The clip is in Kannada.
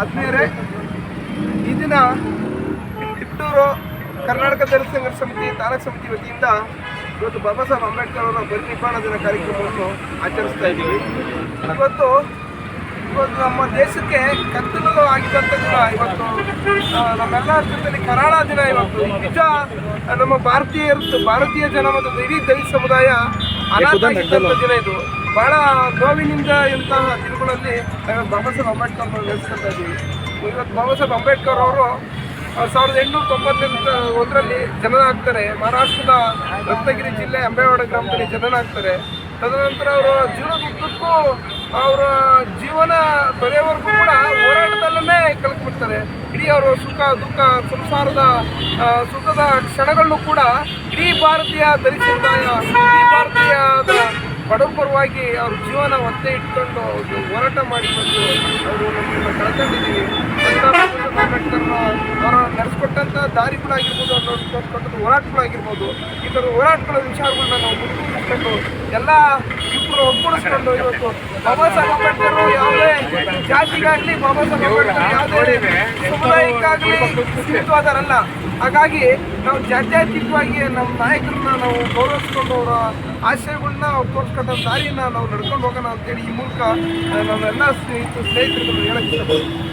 ಆತ್ಮೀಯರೇ, ಈ ದಿನ ಕಿತ್ತೂರು ಕರ್ನಾಟಕ ದಲಿತ ಸಂಘರ್ಷ ಸಮಿತಿ, ತಾಲೂಕು ಸಮಿತಿ ವತಿಯಿಂದ ಇವತ್ತು ಬಾಬಾ ಸಾಹೇಬ್ ಅಂಬೇಡ್ಕರ್ ಅವರ ಪರಿನಿರ್ಮಾಣ ದಿನ ಕಾರ್ಯಕ್ರಮವನ್ನು ಆಚರಿಸ್ತಾ ಇದ್ದೀವಿ. ಇವತ್ತು ಇವತ್ತು ನಮ್ಮ ದೇಶಕ್ಕೆ ಕತ್ತಲು ಆಗಿದ್ದಂಥ ದಿನ ಇವತ್ತು ನಮ್ಮೆಲ್ಲ ಅರ್ಥದಲ್ಲಿ ಕರಾಳ ದಿನ ಇವತ್ತು. ನಿಜ, ನಮ್ಮ ಭಾರತೀಯರು, ಭಾರತೀಯ ಜನ ಮತ್ತು ಇಡೀ ದಲಿತ ಸಮುದಾಯ ಅನಾಥ ಆಗಿದ್ದಂಥ ದಿನ ಇದು. ಬಹಳ ನೋವಿನಿಂದ ಇಂತಹ ದಿನಗಳಲ್ಲಿ ನಾವು ಬಾಬಾ ಸಾಹೇಬ್ ಅಂಬೇಡ್ಕರ್ ನೆನೆಸ್ಕೊತಾ ಇದ್ದೀವಿ. ಇವತ್ತು ಬಾಬಾ ಸಾಹೇಬ್ ಅಂಬೇಡ್ಕರ್ ಅವರು ಸಾವಿರದ ಎಂಟುನೂರ ತೊಂಬತ್ತೆಂಟು ಒಂದರಲ್ಲಿ ಜನನ ಆಗ್ತಾರೆ ಮಹಾರಾಷ್ಟ್ರದ ರತ್ನಗಿರಿ ಜಿಲ್ಲೆ ಅಂಬೇವಾಡ ಗ್ರಾಮದಲ್ಲಿ ಜನನ ಆಗ್ತಾರೆ ತದನಂತರ ಅವರು ಜೀವನದ ಉದ್ದಕ್ಕೂ ಅವರ ಜೀವನ ತೊರೆಯವರೆಗೂ ಕೂಡ ಹೋರಾಟದಲ್ಲೇ ಕಲ್ತ್ಬಿಡ್ತಾರೆ ಇಡೀ ಅವರ ಸುಖ ದುಃಖ ಸಂಸಾರದ ಸುಖದ ಕ್ಷಣಗಳನ್ನು ಕೂಡ ಇಡೀ ಭಾರತೀಯ ದಲಿತ ಸಮುದಾಯ ಇಡೀ ಭಾರತೀಯ ಬಡವ ಪರವಾಗಿ ಅವ್ರ ಜೀವನ ಒತ್ತೆ ಇಟ್ಕೊಂಡು ಹೋರಾಟ ಮಾಡಿ ಬಂದು ಅವರು ನಮ್ಮ ಕಳ್ಕೊಂಡಿದ್ದೀವಿ. ಅಂಬೇಡ್ಕರ್ ಅವರ ನಡೆಸ್ಕೊಟ್ಟಂಥ ದಾರಿಗಳಾಗಿರ್ಬೋದು ಅವ್ರು ಹೋರಾಟಗಳಾಗಿರ್ಬೋದು ಈ ಥರ ಹೋರಾಟಗಳ ವಿಚಾರಗಳನ್ನ ನಾವು ಮುಂದುವರಿಸ್ಕೊಂಡು ಎಲ್ಲ ಇಬ್ಬರು ಒಗ್ಗೂಡಿಸ್ಕೊಂಡು ಇವತ್ತು ಬಾಬಾ ಸಾಹೇಬ್ ಅಂಬೇಡ್ಕರ್ ಯಾವುದೇ ಜಾತಿಗಾಗಲಿ ಬಾಬಾ ಸಾಹೇಬ್ ಅಂಬೇಡ್ಕರ್ ಯಾವುದೇ ಸಮುದಾಯಕ್ಕಾಗಲಿ ಸೀಮಿತವಾದರಲ್ಲ ಹಾಗಾಗಿ ನಾವು ಜಾತ್ಯಾತೀತವಾಗಿ ನಮ್ಮ ನಾಯಕರನ್ನ ನಾವು ಗೌರವಿಸ್ಕೊಂಡು ಅವರ ಆಶಯಗಳನ್ನ ಅವ್ರು ತೋರಿಸ್ಕೊಂಡ ದಾರಿನ ನಾವು ನಡ್ಕೊಂಡು ಹೋಗೋಣ ಅಂತೇಳಿ ಈ ಮೂಲಕ ನಾವೆಲ್ಲ ಸ್ನೇಹಿತರು ಸ್ನೇಹಿತರು ಹೇಳಕ್ಕೆ